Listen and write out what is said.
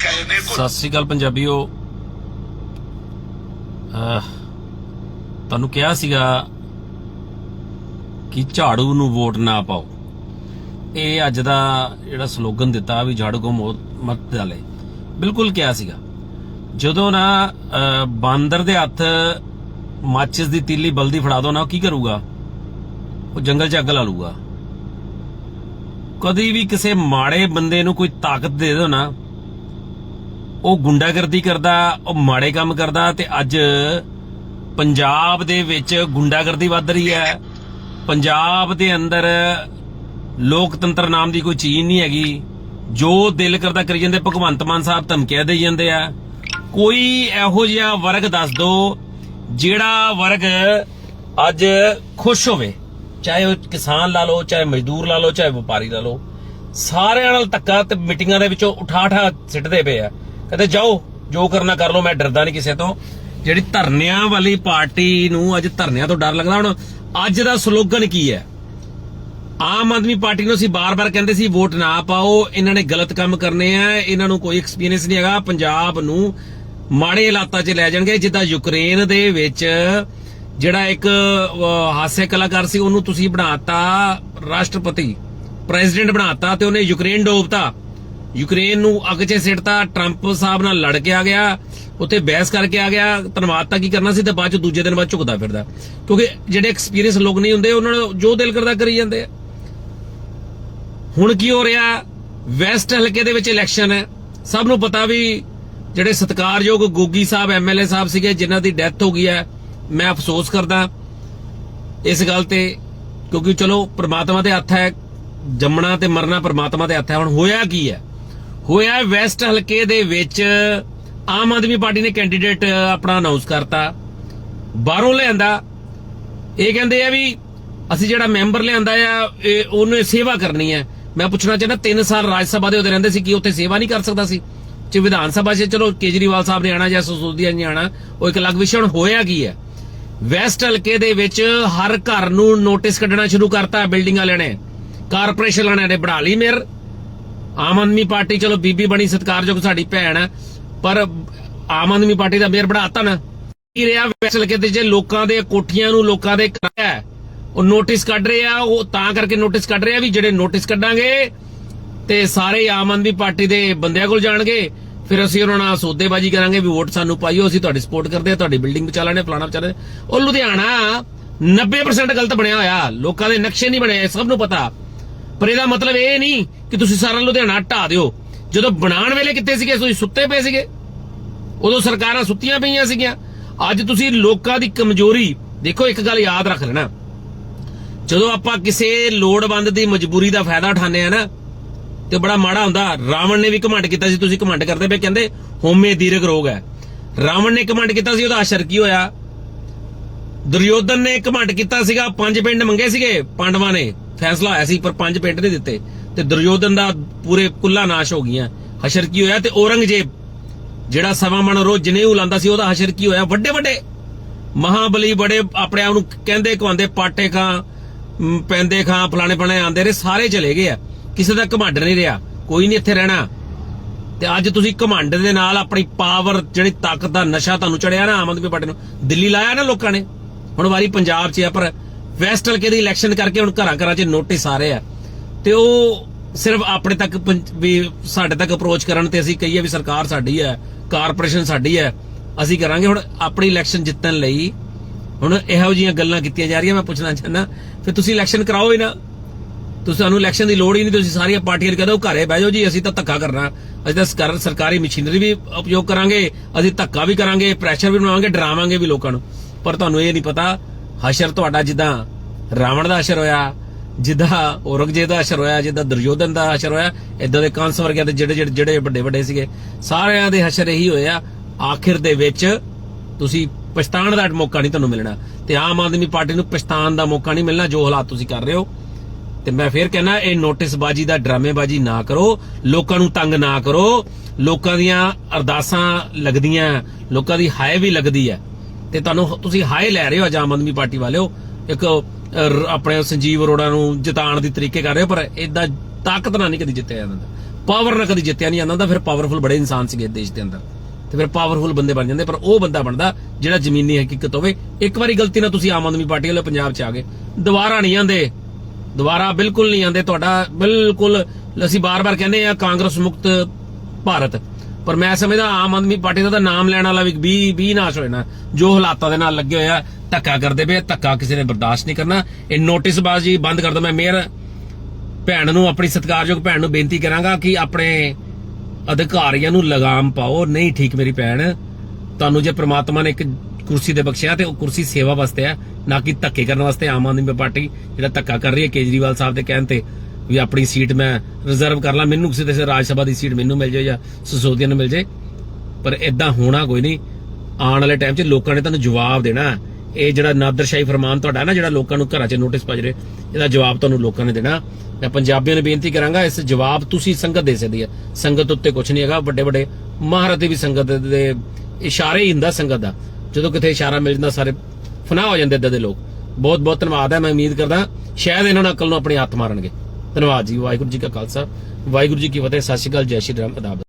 ਕਹੇ ਨੇ ਸਤਿ ਸ੍ਰੀ ਅਕਾਲ ਪੰਜਾਬੀਓ। ਤੁਹਾਨੂੰ ਕਿਹਾ ਸੀਗਾ ਕਿ ਝਾੜੂ ਨੂੰ ਵੋਟ ਨਾ ਪਾਓ। ਇਹ ਅੱਜ ਦਾ ਜਿਹੜਾ ਸਲੋਗਨ ਦਿੱਤਾ ਵੀ ਝਾੜੂ ਕੋ ਮਤ ਡਾਲੇ। ਬਿਲਕੁਲ ਕਿਹਾ ਸੀਗਾ। ਜਦੋਂ ਨਾ ਬਾਂਦਰ ਦੇ ਹੱਥ ਮਾਚਿਸ ਦੀ ਤੀਲੀ ਬਲਦੀ ਫੜਾ ਦੋ ਨਾ, ਉਹ ਕੀ ਕਰੂਗਾ? ਉਹ ਜੰਗਲ 'ਚ ਅੱਗ ਲਾ ਲੂਗਾ। ਕਦੀ ਵੀ ਕਿਸੇ ਮਾੜੇ ਬੰਦੇ ਨੂੰ ਕੋਈ ਤਾਕਤ ਦੇ ਦੋ ਨਾ ਉਹ ਗੁੰਡਾਗਰਦੀ ਕਰਦਾ, ਉਹ ਮਾੜੇ ਕੰਮ ਕਰਦਾ ਤੇ ਅੱਜ ਪੰਜਾਬ ਦੇ ਵਿੱਚ ਗੁੰਡਾਗਰਦੀ ਵੱਧ ਰਹੀ ਹੈ। ਪੰਜਾਬ ਦੇ ਅੰਦਰ ਲੋਕਤੰਤਰ ਨਾਮ ਦੀ ਕੋਈ ਚੀਜ਼ ਨਹੀਂ ਹੈਗੀ। ਜੋ ਦਿਲ ਕਰਦਾ ਕਰੀ ਜਾਂਦੇ, ਭਗਵੰਤ ਮਾਨ ਸਾਹਿਬ ਧਮਕੀਆਂ ਦੇਈ ਜਾਂਦੇ ਆ। ਕੋਈ ਇਹੋ ਜਿਹਾ ਵਰਗ ਦੱਸ ਦਿਓ ਜਿਹੜਾ ਵਰਗ ਅੱਜ ਖੁਸ਼ ਹੋਵੇ। ਚਾਹੇ ਉਹ ਕਿਸਾਨ ਲਾ ਲਓ, ਚਾਹੇ ਮਜ਼ਦੂਰ ਲਾ ਲਓ, ਚਾਹੇ ਵਪਾਰੀ ਲਾ ਲਓ। ਸਾਰਿਆਂ ਨਾਲ ਧੱਕਾ ਤੇ ਮੀਟਿੰਗਾਂ ਦੇ ਵਿੱਚੋਂ ਉਠਾ ਉਠਾ ਸਿੱਟਦੇ ਪਏ ਆ। ਕਹਿੰਦੇ ਜਾਓ, ਜੋ ਕਰਨਾ ਕਰ ਲਓ, ਮੈਂ ਡਰਦਾ ਨਹੀਂ ਕਿਸੇ ਤੋਂ। ਜਿਹੜੀ ਧਰਨਿਆਂ ਵਾਲੀ ਪਾਰਟੀ ਨੂੰ ਅੱਜ ਧਰਨਿਆਂ ਤੋਂ ਡਰ ਲੱਗਦਾ, ਹੁਣ ਅੱਜ ਦਾ ਸਲੋਗਨ ਕੀ ਹੈ? ਆਮ ਆਦਮੀ ਪਾਰਟੀ ਨੂੰ ਅਸੀਂ ਬਾਰ-ਬਾਰ ਕਹਿੰਦੇ ਸੀ, ਵੋਟ ਨਾ ਪਾਓ, ਇਹਨਾਂ ਨੇ ਗਲਤ ਕੰਮ ਕਰਨੇ ਆ, ਇਹਨਾਂ ਨੂੰ ਕੋਈ ਐਕਸਪੀਰੀਅੰਸ ਨਹੀਂ ਹੈਗਾ, ਪੰਜਾਬ ਨੂੰ ਮਾੜੇ ਹਾਲਾਤਾਂ 'ਚ ਲੈ ਜਾਣਗੇ, ਜਿੱਦਾਂ ਯੂਕਰੇਨ ਦੇ ਵਿੱਚ ਜਿਹੜਾ ਇੱਕ ਹਾਸੇ ਕਲਾਕਾਰ ਸੀ, ਉਹਨੂੰ ਤੁਸੀਂ ਬਣਾਤਾ ਰਾਸ਼ਟਰਪਤੀ, ਪ੍ਰੈਜ਼ੀਡੈਂਟ ਬਣਾਤਾ ਤੇ ਉਹਨੇ ਯੂਕਰੇਨ ਡੋਬਤਾ। ਯੂਕਰੇਨ ਨੂੰ ਅੱਗ 'ਚ ਸਿੱਟਤਾ, ਟਰੰਪ ਸਾਹਿਬ ਨਾਲ ਲੜ ਕੇ ਆ ਗਿਆ, ਉੱਥੇ ਬਹਿਸ ਕਰਕੇ ਆ ਗਿਆ, ਧੰਨਵਾਦ ਤਾਂ ਕੀ ਕਰਨਾ ਸੀ ਤੇ ਬਾਅਦ ਚ ਦੂਜੇ ਦਿਨ ਬਾਅਦ ਝੁਕਦਾ ਫਿਰਦਾ। ਕਿਉਂਕਿ ਜਿਹੜੇ ਐਕਸਪੀਰੀਅੰਸ ਲੋਕ ਨਹੀਂ ਹੁੰਦੇ, ਉਹਨਾਂ ਨੂੰ ਜੋ ਦਿਲ ਕਰਦਾ ਕਰੀ ਜਾਂਦੇ ਆ। ਹੁਣ ਕੀ ਹੋ ਰਿਹਾ? ਵੈਸਟ ਹਲਕੇ ਦੇ ਵਿੱਚ ਇਲੈਕਸ਼ਨ ਹੈ। ਸਭ ਨੂੰ ਪਤਾ ਵੀ ਜਿਹੜੇ ਸਤਿਕਾਰਯੋਗ ਗੋਗੀ ਸਾਹਿਬ ਐਮਐਲਏ ਸਾਹਿਬ ਸੀਗੇ, ਜਿਨ੍ਹਾਂ ਦੀ ਡੈਥ ਹੋ ਗਈ ਹੈ, ਮੈਂ ਅਫਸੋਸ ਕਰਦਾ ਇਸ ਗੱਲ ਤੇ, ਕਿਉਂਕਿ ਚਲੋ, ਪ੍ਰਮਾਤਮਾ ਦੇ ਹੱਥ ਹੈ, ਜੰਮਣਾ ਤੇ ਮਰਨਾ ਪ੍ਰਮਾਤਮਾ ਦੇ ਹੱਥ ਹੈ, ਹੁਣ ਹੋਇਆ ਕੀ ਹੈ? ਹੋਇਆ ਵੈਸਟ ਹਲਕੇ ਦੇ ਵਿੱਚ। ਆਮ ਆਦਮੀ ਪਾਰਟੀ ਨੇ ਕੈਂਡੀਡੇਟ ਆਪਣਾ ਅਨਾਉਂਸ ਕਰਤਾ। ਬਾਹਰੋਂ ਲਿਆਂਦਾ। ਇਹ ਕਹਿੰਦੇ ਆ ਵੀ ਅਸੀਂ ਜਿਹੜਾ ਮੈਂਬਰ ਲਿਆਂਦਾ ਆ, ਇਹ ਉਹਨੇ ਸੇਵਾ ਕਰਨੀ ਹੈ। ਮੈਂ ਪੁੱਛਣਾ ਚਾਹੁੰਦਾ 3 ਸਾਲ ਰਾਜ ਸਭਾ ਦੇ ਉਹਦੇ ਰਹਿੰਦੇ ਸੀ, ਕਿ ਉੱਥੇ ਸੇਵਾ ਨਹੀਂ ਕਰ ਸਕਦਾ ਸੀ? ਜੇ ਵਿਧਾਨ ਸਭਾ 'ਚ, ਚਲੋ, ਕੇਜਰੀਵਾਲ ਸਾਹਿਬ ਨੇ ਆਣਾ ਜਾਂ ਸਸੋਦੀਆ ਨੇ ਆਣਾ, ਉਹ ਇੱਕ ਅਲੱਗ ਵਿਸ਼ਾ ਹੁਣ ਹੋਇਆ ਕੀ ਹੈ? ਵੈਸਟ ਹਲਕੇ ਦੇ ਵਿੱਚ ਹਰ ਘਰ ਨੂੰ ਨੋਟਿਸ ਕੱਢਣਾ ਸ਼ੁਰੂ ਕਰਤਾ ਬਿਲਡਿੰਗਾਂ ਲੈਣੇ। ਕਾਰਪੋਰੇਸ਼ਨ ਵਾਲਿਆਂ ਨੇ ਬਣਾ ਲਈ ਮੇਰ ਆਮ ਆਦਮੀ ਪਾਰਟੀ ਚਲੋ ਬੀਬੀ ਬਣੀ, ਸਤਿਕਾਰਯੋਗ ਸਾਡੀ ਭੈਣ ਹੈ, ਪਰ ਆਮ ਆਦਮੀ ਪਾਰਟੀ ਦਾ ਮੇਅਰ ਬਣਾਤਾ ਨਾ। ਕੀ ਰਿਹਾ ਵੈਸਟ ਹਲਕੇ ਜੇ ਲੋਕਾਂ ਦੇ ਕੋਠੀਆਂ ਨੂੰ ਲੋਕਾਂ ਦੇ ਕਿਰਾਇਆ ਉਹ ਨੋਟਿਸ ਕੱਢ ਰਹੇ ਆ, ਉਹ ਤਾਂ ਕਰਕੇ ਨੋਟਿਸ ਕੱਢ ਰਹੇ ਆ ਵੀ ਜਿਹੜੇ ਨੋਟਿਸ ਕੱਢਾਂਗੇ ਤੇ ਸਾਰੇ ਆਮ ਆਦਮੀ ਪਾਰਟੀ ਦੇ ਬੰਦਿਆਂ ਕੋਲ ਜਾਣਗੇ। ਫਿਰ ਅਸੀਂ ਉਹਨਾਂ ਨਾਲ ਸੌਦੇਬਾਜ਼ੀ ਕਰਾਂਗੇ ਵੀ ਵੋਟ ਸਾਨੂੰ ਪਾਈਓ, ਅਸੀਂ ਤੁਹਾਡੀ ਸਪੋਰਟ ਕਰਦੇ ਆ, ਤੁਹਾਡੀ ਬਿਲਡਿੰਗ ਬਚਾ ਲੈਣੇ ਫਲਾਣਾ ਬਚਾ ਲੈਣੇ ਉਹ ਲੁਧਿਆਣਾ 90% ਗਲਤ ਬਣਿਆ ਹੋਇਆ, ਲੋਕਾਂ ਦੇ ਨਕਸ਼ੇ ਨਹੀਂ ਬਣੇ, ਸਭ ਨੂੰ ਪਤਾ। ਪਰ ਇਹਦਾ ਮਤਲਬ ਇਹ ਨਹੀਂ ਕਿ ਤੁਸੀਂ ਸਾਰਾ ਲੁਧਿਆਣਾ ਢਾ ਦਿਓ। ਜਦੋਂ ਬਣਾਉਣ ਵੇਲੇ ਕਿੱਥੇ ਸੀਗੇ? ਤੁਸੀਂ ਸੁੱਤੇ ਪਏ ਸੀਗੇ। ਉਦੋਂ ਸਰਕਾਰਾਂ ਸੁੱਤੀਆਂ ਪਈਆਂ ਸੀਗੀਆਂ। ਅੱਜ ਤੁਸੀਂ ਲੋਕਾਂ ਦੀ ਕਮਜ਼ੋਰੀ, ਦੇਖੋ ਇੱਕ ਗੱਲ ਯਾਦ ਰੱਖ ਲੈਣਾ। ਜਦੋਂ ਆਪਾਂ ਕਿਸੇ ਲੋੜਵੰਦ ਦੀ ਮਜਬੂਰੀ ਦਾ ਫਾਇਦਾ ਉਠਾਉਂਦੇ ਆ ਨਾ, ਤੇ ਬੜਾ ਮਾੜਾ ਹੁੰਦਾ। ਰਾਵਣ ਨੇ ਵੀ ਘਮੰਡ ਕੀਤਾ ਸੀ, ਤੁਸੀਂ ਘਮੰਡ ਕਰਦੇ ਪਏ, ਕਹਿੰਦੇ ਹੋਮੇ ਦੀਰਘ ਰੋਗ ਹੈ। ਰਾਵਣ ਨੇ ਘਮੰਡ ਕੀਤਾ ਸੀ, ਉਹਦਾ ਅਸਰ ਕੀ ਹੋਇਆ? ਦੁਰਯੋਧਨ ਨੇ ਘਮੰਡ ਕੀਤਾ ਸੀਗਾ, ਪੰਜ ਪਿੰਡ ਮੰਗੇ ਸੀਗੇ, ਪਾਂਡਵਾਂ ਨੇ। ਫੈਸਲਾ ਹੋਇਆ ਸੀ, ਪਰ ਪੰਜ ਪਿੰਡ ਨਹੀਂ ਦਿੱਤੇ ਤੇ ਦੁਰਯੋਧਨ ਦਾ ਪੂਰੇ ਕੁੱਲਾ ਨਾਸ਼ ਹੋ ਗਈਆਂ। ਹਸ਼ਰ ਕੀ ਹੋਇਆ ਤੇ ਔਰੰਗਜ਼ੇਬ, ਜਿਹੜਾ ਸਵਾ ਮਣ ਰੋਜ਼ ਜਨੇਊ ਲਾਂਦਾ ਸੀ, ਉਹਦਾ ਹਸ਼ਰ ਕੀ ਹੋਇਆ? ਵੱਡੇ ਵੱਡੇ ਮਹਾਬਲੀ ਬੜੇ ਆਪਣੇ ਆਪ ਨੂੰ ਕਹਿੰਦੇ ਕਹਾਂਦੇ ਪਾਟੇ ਖਾਂ ਪੈਂਦੇ ਖਾਂ, ਫਲਾਣੇ ਫਲਾਣੇ ਆਂਦੇ ਰਹੇ, ਸਾਰੇ ਚਲੇ ਗਏ ਆ। ਕਿਸੇ ਦਾ ਘਮੰਡ ਨਹੀਂ ਰਿਹਾ, ਕੋਈ ਨਹੀਂ ਇੱਥੇ ਰਹਿਣਾ। ਤੇ ਅੱਜ ਤੁਸੀਂ ਘਮੰਡ ਦੇ ਨਾਲ ਆਪਣੀ ਪਾਵਰ ਜਿਹੜੀ ਤਾਕਤ ਦਾ ਨਸ਼ਾ ਤੁਹਾਨੂੰ ਚੜਿਆ ਨਾ, ਆਮ ਆਦਮੀ ਪਾਰਟੀ ਨੂੰ, ਦਿੱਲੀ ਲਾਇਆ ਨਾ ਲੋਕਾਂ ਨੇ? ਹੁਣ ਵਾਰੀ ਪੰਜਾਬ 'ਚ ਆ, ਪਰ ਵੈਸਟ ਹਲਕੇ ਦੀ ਇਲੈਕਸ਼ਨ ਕਰਕੇ ਹੁਣ ਘਰਾਂ ਘਰਾਂ 'ਚ ਨੋਟਿਸ ਆ ਰਹੇ ਆ। ਤੇ ਉਹ ਸਿਰਫ ਆਪਣੇ ਤੱਕ ਵੀ ਸਾਡੇ ਤੱਕ ਅਪਰੋਚ ਕਰਨ ਤੇ ਅਸੀਂ ਕਹੀਏ ਵੀ ਸਰਕਾਰ ਸਾਡੀ ਹੈ ਕਾਰਪੋਰੇਸ਼ਨ ਸਾਡੀ ਹੈ, ਅਸੀਂ ਕਰਾਂਗੇ। ਹੁਣ ਆਪਣੀ ਇਲੈਕਸ਼ਨ ਜਿੱਤਣ ਲਈ ਹੁਣ ਇਹੋ ਜਿਹੀਆਂ ਗੱਲਾਂ ਕੀਤੀਆਂ ਜਾ ਰਹੀਆਂ। ਮੈਂ ਪੁੱਛਣਾ ਚਾਹੁੰਦਾ, ਫਿਰ ਤੁਸੀਂ ਇਲੈਕਸ਼ਨ ਕਰਾਓ ਹੀ ਨਾ। ਤੁਸੀਂ ਸਾਨੂੰ ਇਲੈਕਸ਼ਨ ਦੀ ਲੋੜ ਹੀ ਨਹੀਂ, ਤੁਸੀਂ ਸਾਰੀਆਂ ਪਾਰਟੀਆਂ ਨੂੰ ਕਹਿੰਦੇ ਹੋ ਘਰੇ ਬਹਿ ਜਾਓ ਜੀ, ਅਸੀਂ ਤਾਂ ਧੱਕਾ ਕਰਨਾ। ਅਸੀਂ ਤਾਂ ਸਰਕਾਰ- ਸਰਕਾਰੀ ਮਸ਼ੀਨਰੀ ਵੀ ਉਪਯੋਗ ਕਰਾਂਗੇ, ਅਸੀਂ ਧੱਕਾ ਵੀ ਕਰਾਂਗੇ ਪ੍ਰੈਸ਼ਰ ਵੀ ਬਣਾਵਾਂਗੇ, ਡਰਾਵਾਂਗੇ ਵੀ ਲੋਕਾਂ ਨੂੰ। ਪਰ ਤੁਹਾਨੂੰ ਇਹ ਨਹੀਂ ਪਤਾ ਹਸ਼ਰ ਤੁਹਾਡਾ ਜਿੱਦਾਂ ਰਾਵਣ ਦਾ ਅਸ਼ਰ ਹੋਇਆ, ਜਿੱਦਾਂ ਔਰੰਗਜ਼ੇਬ ਦਾ ਅਸ਼ਰ ਹੋਇਆ, ਜਿੱਦਾਂ ਦੁਰਯੋਧਨ ਦਾ ਅਸ਼ਰ ਹੋਇਆ ਇਦਾਂ ਦੇ ਕੰਸ ਵਰਗਿਆਂ ਦੇ ਜਿਹੜੇ ਜਿਹੜੇ ਜਿਹੜੇ ਵੱਡੇ ਵੱਡੇ ਸੀਗੇ, ਸਾਰਿਆਂ ਦੇ ਹਸ਼ਰ ਇਹੀ ਹੋਇਆ ਆਖਿਰ ਦੇ ਵਿੱਚ ਤੁਸੀਂ ਪਛਤਾਣ ਦਾ ਮੌਕਾ ਨਹੀਂ ਤੁਹਾਨੂੰ ਮਿਲਣਾ ਤੇ ਆਮ ਆਦਮੀ ਪਾਰਟੀ ਨੂੰ ਪਛਤਾਣ ਦਾ ਮੌਕਾ ਨਹੀਂ ਮਿਲਣਾ, ਜੋ ਹਾਲਾਤ ਤੁਸੀਂ ਕਰ ਰਹੇ ਹੋ। ਤੇ ਮੈਂ ਫੇਰ ਕਹਿੰਦਾ, ਇਹ ਨੋਟਿਸਬਾਜ਼ੀ ਦਾ ਡਰਾਮੇਬਾਜ਼ੀ ਨਾ ਕਰੋ, ਲੋਕਾਂ ਨੂੰ ਤੰਗ ਨਾ ਕਰੋ। ਲੋਕਾਂ ਦੀਆਂ ਅਰਦਾਸਾਂ ਲੱਗਦੀਆਂ, ਲੋਕਾਂ ਦੀ ਹਾਇ ਵੀ ਲੱਗਦੀ ਹੈ। ਤੇ ਤੁਹਾਨੂੰ ਤੁਸੀਂ ਹਾਏ ਲੈ ਰਹੇ ਹੋ ਆਮ ਆਦਮੀ ਪਾਰਟੀ ਵਾਲਿਓ। ਇੱਕ ਆਪਣੇ ਸੰਜੀਵ ਅਰੋੜਾ ਨੂੰ ਜਿਤਾਉਣ ਦੀ ਤਰੀਕੇ ਕਰ ਰਹੇ ਹੋ, ਪਰ ਇਦਾਂ ਤਾਕਤ ਨਾਲ ਨਹੀਂ ਕਦੀ ਜਿੱਤਿਆ ਜਾਂਦਾ। ਪਾਵਰ ਨਾਲ ਕਦੀ ਜਿੱਤਿਆ ਨਹੀਂ ਜਾਂਦਾ ਫਿਰ ਪਾਵਰਫੁਲ ਬੜੇ ਇਨਸਾਨ ਸੀਗੇ ਦੇਸ਼ ਦੇ ਅੰਦਰ। ਤੇ ਫਿਰ ਪਾਵਰਫੁਲ ਬੰਦੇ ਬਣ ਜਾਂਦੇ, ਪਰ ਉਹ ਬੰਦਾ ਬਣਦਾ ਜਿਹੜਾ ਜ਼ਮੀਨੀ ਹਕੀਕਤ ਹੋਵੇ। ਇੱਕ ਵਾਰੀ ਗਲਤੀ ਨਾਲ ਤੁਸੀਂ ਆਮ ਆਦਮੀ ਪਾਰਟੀ ਵਾਲੇ ਪੰਜਾਬ 'ਚ ਆ ਗਏ। ਦੁਬਾਰਾ ਨਹੀਂ ਆਂਦੇ ਦੁਬਾਰਾ ਬਿਲਕੁਲ ਨਹੀਂ ਆਂਦੇ ਤੁਹਾਡਾ ਬਿਲਕੁਲ, ਅਸੀਂ ਬਾਰ-ਬਾਰ ਕਹਿੰਦੇ ਆ ਕਾਂਗਰਸ ਮੁਕਤ ਭਾਰਤ। ਪਰ ਮੈਂ ਸਮਝਦਾ ਆਮ ਆਦਮੀ ਪਾਰਟੀ ਦਾ ਤਾਂ ਨਾਮ ਲੈਣ ਵਾਲਾ ਵੀ 20 20 ਨਾਸ਼ ਹੋਏ ਨਾ ਜੋ ਹਾਲਾਤਾਂ ਦੇ ਨਾਲ ਲੱਗੇ ਹੋਇਆ ਧੱਕਾ ਕਰਦੇ ਪਏ ਧੱਕਾ ਕਿਸੇ ਨੇ ਬਰਦਾਸ਼ਤ ਨਹੀਂ ਕਰਨਾ। ਇਹ ਨੋਟਿਸਬਾਜ਼ੀ ਬੰਦ ਕਰ ਦੋ ਮੈਂ ਮੇਅਰ ਭੈਣ ਨੂੰ ਆਪਣੀ ਸਤਿਕਾਰਯੋਗ ਭੈਣ ਨੂੰ ਬੇਨਤੀ ਕਰਾਂਗਾ ਕਿ ਆਪਣੇ ਅਧਿਕਾਰੀਆਂ ਨੂੰ ਲਗਾਮ ਪਾਓ, ਨਹੀਂ ਠੀਕ ਮੇਰੀ ਭੈਣ। ਤੁਹਾਨੂੰ ਜੇ ਪ੍ਰਮਾਤਮਾ ਨੇ ਇੱਕ ਕੁਰਸੀ ਦੇ ਬਖਸ਼ਿਆ ਤੇ ਉਹ ਕੁਰਸੀ ਸੇਵਾ ਵਾਸਤੇ ਆ, ਨਾ ਕਿ ਧੱਕੇ ਕਰਨ ਵਾਸਤੇ ਆਮ ਆਦਮੀ ਪਾਰਟੀ ਜਿਹੜਾ ਧੱਕਾ ਕਰ ਰਹੀ ਹੈ ਕੇਜਰੀਵਾਲ ਸਾਹਿਬ ਦੇ ਕਹਿਣ ਤੇ। ਵੀ ਆਪਣੀ ਸੀਟ ਮੈਂ ਰਿਜ਼ਰਵ ਕਰ ਲਾਂ, ਮੈਨੂੰ ਕਿਸੇ ਦੇ ਰਾਜ ਸਭਾ ਦੀ ਸੀਟ ਮੈਨੂੰ ਮਿਲ ਜਾਏ ਜਾਂ ਸਸੋਦੀਆ ਨੂੰ ਮਿਲ ਜਾਏ। ਪਰ ਇਦਾਂ ਹੋਣਾ ਕੋਈ ਨਹੀਂ। ਆਉਣ ਵਾਲੇ ਟਾਈਮ 'ਚ ਲੋਕਾਂ ਨੇ ਤੁਹਾਨੂੰ ਜਵਾਬ ਦੇਣਾ ਇਹ ਜਿਹੜਾ ਨਾਦਰਸ਼ਾਹੀ ਫਰਮਾਨ ਤੁਹਾਡਾ ਨਾ, ਜਿਹੜਾ ਲੋਕਾਂ ਨੂੰ ਘਰਾਂ 'ਚ ਨੋਟਿਸ ਭਜ ਰਹੇ, ਇਹਦਾ ਜਵਾਬ ਤੁਹਾਨੂੰ ਲੋਕਾਂ ਨੇ ਦੇਣਾ। ਮੈਂ ਪੰਜਾਬੀਆਂ ਨੂੰ ਬੇਨਤੀ ਕਰਾਂਗਾ, ਇਸ ਜਵਾਬ ਤੁਸੀਂ ਸੰਗਤ ਦੇ ਸਕਦੀ ਹੈ ਸੰਗਤ ਉੱਤੇ ਕੁਝ ਨਹੀਂ ਹੈਗਾ ਵੱਡੇ ਵੱਡੇ ਮਹਾਰਥੀ ਵੀ ਸੰਗਤ ਦੇ ਇਸ਼ਾਰੇ ਹੀ ਹੁੰਦਾ ਸੰਗਤ ਦਾ। ਜਦੋਂ ਕਿਤੇ ਇਸ਼ਾਰਾ ਮਿਲ ਜਾਂਦਾ, ਸਾਰੇ ਫਨਾਹ ਹੋ ਜਾਂਦੇ ਏਦਾਂ ਦੇ ਲੋਕ। ਬਹੁਤ ਬਹੁਤ ਧੰਨਵਾਦ ਹੈ, ਮੈਂ ਉਮੀਦ ਕਰਦਾ ਸ਼ਾਇਦ ਇਹਨਾਂ ਨੂੰ ਅਕਲ ਨੂੰ ਆਪਣੇ ਹੱਥ ਮਾਰਨਗੇ। ਧੰਨਵਾਦ ਜੀ, ਵਾਹਿਗੁਰੂ ਜੀ ਕਾ ਖਾਲਸਾ। ਵਾਹਿਗੁਰੂ ਜੀ ਕੀ ਫਤਿਹ, ਸਤਿ ਸ਼੍ਰੀ ਅਕਾਲ, ਜੈ ਸ਼੍ਰੀ ਰਾਮ, ਅਦਾਬ।